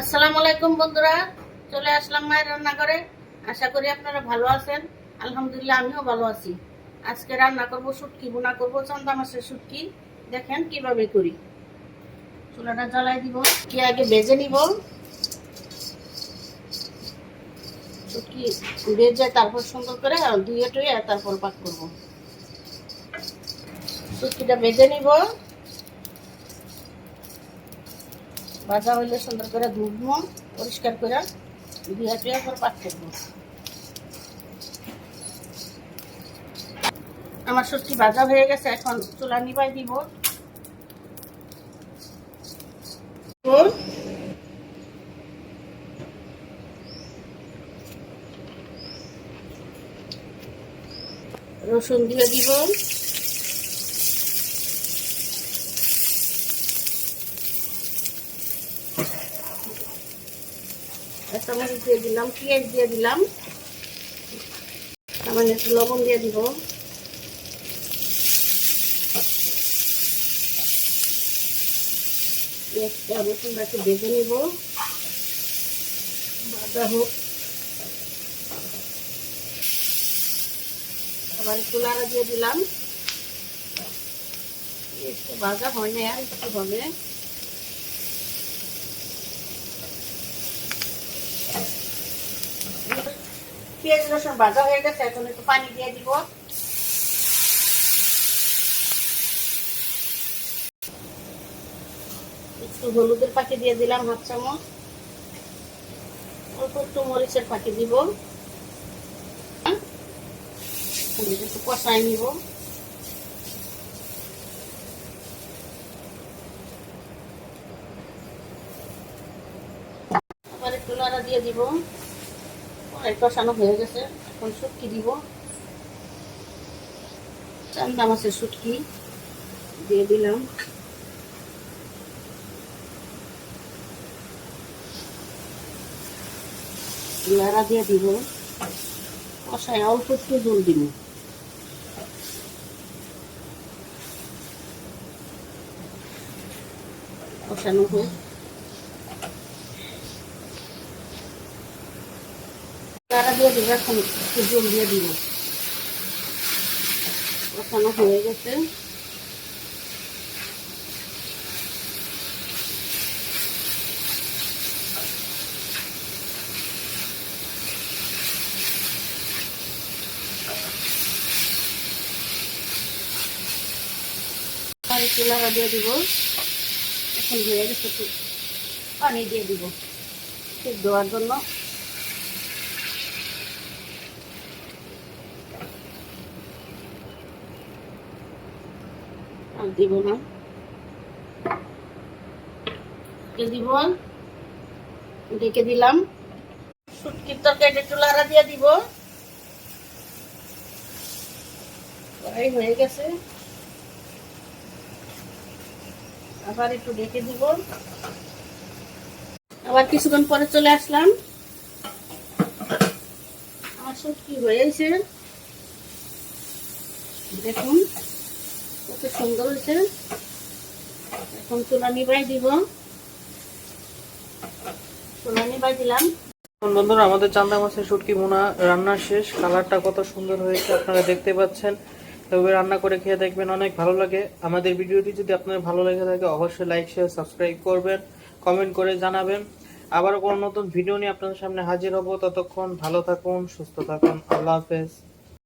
আসসালামু আলাইকুম বন্ধুরা, চলে আসলাম মায়ের রান্নাঘরে। আশা করি আপনারা ভালো আছেন। আলহামদুলিল্লাহ, আমিও ভালো আছি। আজকে রান্না করব শুটকি বোনা করব চান্দা মাছের শুটকি। দেখেন কীভাবে করি। চুলাটা জ্বালাই দিব, কি আগে ভেজে নিব। শুটকি ভেজে তারপর সুন্দর করে ধুয়ে টুয়ে তারপর পাক করব। শুটকিটা ভেজে নিব। ভাজা হইলে সুন্দর করে ধুবো, পরিষ্কার করে ধুয়ে টুয়ে পর পাক করব। আমার সবজি ভাজা হয়ে গেছে, এখন চুলা নিবাই দিব। রসুন দিয়ে দিব। একটা মরিচ দিয়ে দিলাম, পেঁয়াজ দিয়ে দিলাম। সামান্য একটু লবণ দিয়ে দিব। পেঁয়াজটা রসুনটা একটু ভেজে নিব। ভাজা হোক। আবার একটু দিয়ে দিলাম। ভাজা হয় না আর একটু হবে। পেঁয়াজ রসুন ভাজা হয়ে গেছে, এখন একটু পানি দিয়ে দিব। একটু হলুদের পাখি দিয়ে দিলাম, হাফ চামচ। অল্প একটু মরিচের পাখি দিব। একটু কষাই নিব। আবার একটু লড়া দিয়ে দিব। পরে কষানো হয়ে গেছে। এখন শুটকি দিব। চান্দা মাছের শুটকি দিয়ে দিলাম। লাড়া দিয়ে দিব। কষায় অল্প একটু জল দিব। কষানো হোক লাড়া দিয়ে দিব, এখন একটু জল দিয়ে দিব। কষানো হয়ে গেছে। লাগা দিয়ে দিব। এখন হয়ে গেছে পানি দিয়ে দিব। দেওয়ার জন্য। আর দিব না। দিব ডেকে দিলাম। শুটকির তরকারি একটু লাড়া দিয়ে দিব। কড়াই হয়ে গেছে। আবার একটু ডেকে দিব। আবার কিছুক্ষণ পরে চলে আসলাম। আমার শুটকি হয়েছে। দেখুন। বন্ধুরা, আমাদের চান্দা মাছের রান্না শেষ। কালারটা কত সুন্দর হয়েছে, আপনারা দেখতে পাচ্ছেন। তবে রান্না করে খেয়ে দেখবেন, অনেক ভালো লাগে। আমাদের ভিডিওটি যদি আপনার ভালো লেগে থাকে, অবশ্যই লাইক শেয়ার সাবস্ক্রাইব করবেন কমেন্ট করে জানাবেন। আবারও কোনো নতুন ভিডিও নিয়ে আপনাদের সামনে হাজির হব। ততক্ষণ ভালো থাকুন, সুস্থ থাকুন। আল্লাহ হাফেজ।